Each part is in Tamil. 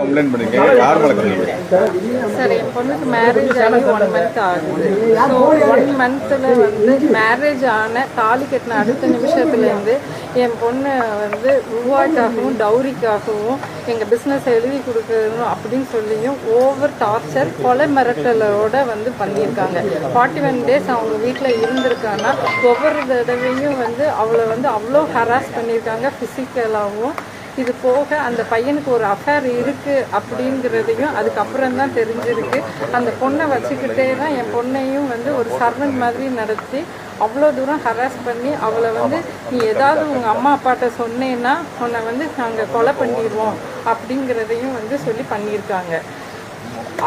கம்ப்ளைண்ட் பண்ணீங்க யார் மேலே கம்ப்ளைண்ட் சார் என் பொண்ணுக்கு மேரேஜ் ஆகி ஒன் மந்த் ஆகுது. ஸோ ஒன் மந்த்தில் வந்து மேரேஜ் ஆன தாலி கட்டின அடுத்த நிமிஷத்துலேருந்து என் பொண்ணு வந்து ரூபாய்க்காகவும் டவுரிக்காகவும் எங்கள் பிஸ்னஸ் எழுதி கொடுக்கணும் அப்படின்னு சொல்லியும் ஓவர் டார்ச்சர் கொலை மிரட்டலோட வந்து பண்ணியிருக்காங்க. ஃபார்ட்டி ஒன் டேஸ் அவங்க வீட்டில் இருந்திருக்காங்கன்னா ஒவ்வொரு தடவையும் வந்து அவளை வந்து அவ்வளோ ஹராஸ் பண்ணியிருக்காங்க ஃபிசிக்கலாகவும் இது போக அந்த பையனுக்கு ஒரு அஃபேர் இருக்குது அப்படிங்கிறதையும் அதுக்கப்புறம் தான் தெரிஞ்சிருக்கு. அந்த பொண்ணை வச்சுக்கிட்டே தான் என் பொண்ணையும் வந்து ஒரு சர்வெண்ட் மாதிரி நடத்தி அவ்வளோ தூரம் ஹராஸ் பண்ணி அவளை வந்து நீ ஏதாவது உங்கள் அம்மா அப்பாட்ட சொன்னேன்னா உன்னை வந்து நாங்கள் கொலை பண்ணிடுவோம் அப்படிங்கிறதையும் வந்து சொல்லி பண்ணியிருக்காங்க.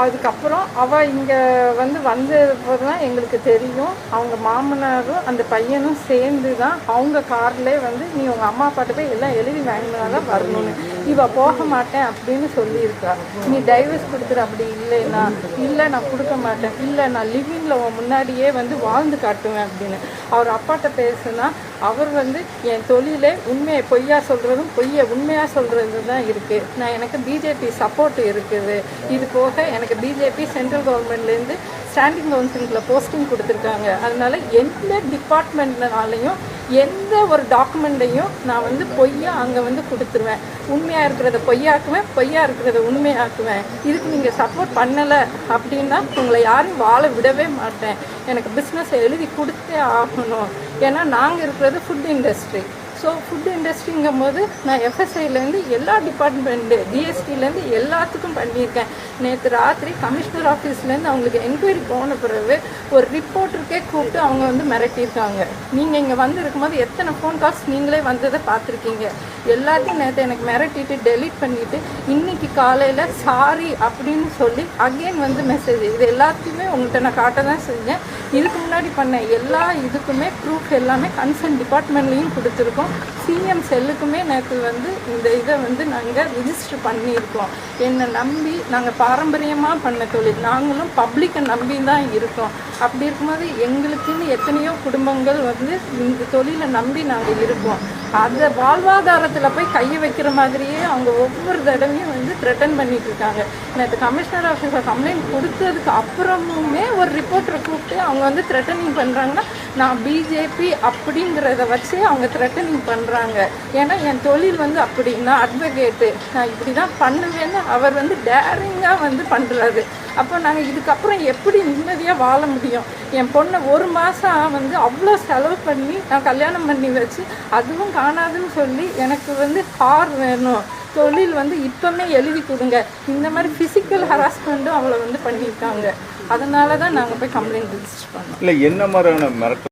அதுக்கப்புறம் அவள் இங்கே வந்து வந்தப்போ தான் எங்களுக்கு தெரியும். அவங்க மாமனாரும் அந்த பையனும் சேர்ந்து தான் அவங்க கார்லேயே வந்து நீ உங்கள் அம்மா அப்பாட்ட போய் எல்லாம் எழுதி வாங்கினா தான் வரணும்னு. இவ போக மாட்டேன் அப்படின்னு சொல்லியிருக்கா. நீ டைவர்ஸ் கொடுத்துரு அப்படி இல்லைன்னா இல்லை நான் கொடுக்க மாட்டேன். இல்லை நான் லிவிங்கில் உன் முன்னாடியே வந்து வாழ்ந்து காட்டுவேன் அப்படின்னு. அவர் அப்பாட்ட பேசுனா அவர் வந்து என் தொழிலே உண்மையை பொய்யா சொல்கிறதும் பொய்யை உண்மையாக சொல்கிறது தான் இருக்குது நான் எனக்கு பிஜேபி சப்போர்ட் இருக்குது. இது போக எனக்கு பிஜேபி சென்ட்ரல் கவர்மெண்ட்லேருந்து ஸ்டாண்டிங் கவுன்சிலில் போஸ்டிங் கொடுத்துருக்காங்க. அதனால எந்த டிபார்ட்மெண்ட்னாலையும் எந்த ஒரு டாக்குமெண்ட்டையும் நான் வந்து பொய்யா அங்கே வந்து கொடுத்துருவேன். உண்மையாக இருக்கிறத பொய்யாக்குவேன் பொய்யா இருக்கிறத உண்மையாக்குவேன். இதுக்கு நீங்கள் சப்போர்ட் பண்ணலை அப்படின்னா உங்களை யாரும் வாழ விடவே மாட்டேன். எனக்கு பிஸ்னஸ் எழுதி கொடுத்தே ஆகணும். ஏன்னா நாங்கள் இருக்கிறது ஃபுட் இண்டஸ்ட்ரி ஸோ ஃபுட் இண்டஸ்ட்ரிங்கும் போது நான் எஃப்எஸ்ஐலேருந்து எல்லா டிபார்ட்மெண்ட்டு டிஎஸ்டிலேருந்து எல்லாத்துக்கும் பண்ணியிருக்கேன். நேற்று ராத்திரி கமிஷனர் ஆஃபீஸ்லேருந்து அவங்களுக்கு என்கொயரி போன பிறகு ஒரு ரிப்போர்ட்டருக்கே கூப்பிட்டு அவங்க வந்து மிரட்டியிருக்காங்க. நீங்கள் இங்கே வந்திருக்கும் போது எத்தனை ஃபோன் கால்ஸ் நீங்களே வந்ததை பார்த்துருக்கீங்க. எல்லாத்தையும் நேற்று எனக்கு மிரட்டிட்டு டெலீட் பண்ணிவிட்டு இன்னைக்கு காலையில் சாரி அப்படின்னு சொல்லி அகெயின் வந்து மெசேஜ் இது எல்லாத்தையுமே உங்கள்கிட்ட நான் காட்ட தான் செஞ்சேன். இதுக்கு முன்னாடி பண்ண எல்லா இதுக்குமே ப்ரூஃப் எல்லாமே கன்சர்ன் டிபார்ட்மெண்ட்லேயும் கொடுத்துருக்கோம். சிஎம் செல்லுக்குமே நேற்று வந்து இந்த இதை வந்து நாங்கள் ரிஜிஸ்டர் பண்ணியிருக்கோம். என்னை நம்பி நாங்கள் பாரம்பரியமாக பண்ண தொழில். நாங்களும் பப்ளிக்கை நம்பி தான் இருக்கோம். அப்படி இருக்கும்போது எங்களுக்குன்னு எத்தனையோ குடும்பங்கள் வந்து இந்த தொழிலை நம்பி நாங்கள் இருக்கோம். அதை வாழ்வாதாரத்தில் போய் கையை வைக்கிற மாதிரியே அவங்க ஒவ்வொரு தடவையும் வந்து த்ரெட்டன் பண்ணிட்டு இருக்காங்க. நேற்று கமிஷனர் ஆஃபீஸில் கம்ப்ளைண்ட் கொடுத்ததுக்கு அப்புறமுமே ஒரு ரிப்போர்ட்டரை கூப்பிட்டு அவங்க வந்து த்ரெட்டனிங் பண்ணுறாங்கன்னா நான் பிஜேபி அப்படிங்கிறத வச்சு அவங்க த்ரெட்டனிங் பண்ணுறாங்க ஏன்னா என் தொழில் வந்து அப்படி நான் அட்வொகேட்டு நான் இப்படி தான் பண்ணுவேன்னு அவர் வந்து டேரிங்காக வந்து பண்ணுறாரு அப்போ நாங்கள் இதுக்கப்புறம் எப்படி நிம்மதியாக வாழ முடியும்? என் பொண்ணை ஒரு மாதம் வந்து அவ்வளோ செலவு பண்ணி நான் கல்யாணம் பண்ணி வச்சு அதுவும் காணாதுன்னு சொல்லி எனக்கு வந்து கார் வேணும். தொழில் வந்து இப்போமே எழுதி கொடுங்க. இந்த மாதிரி ஃபிசிக்கல் ஹராஸ்மெண்ட்டும் அவளை வந்து பண்ணியிருக்காங்க. அதனால தான் நாங்கள் போய் கம்ப்ளைண்ட் ரிஜிஸ்டர் பண்ணோம். இல்லை என்ன மாதிரியான மிரட்டல்?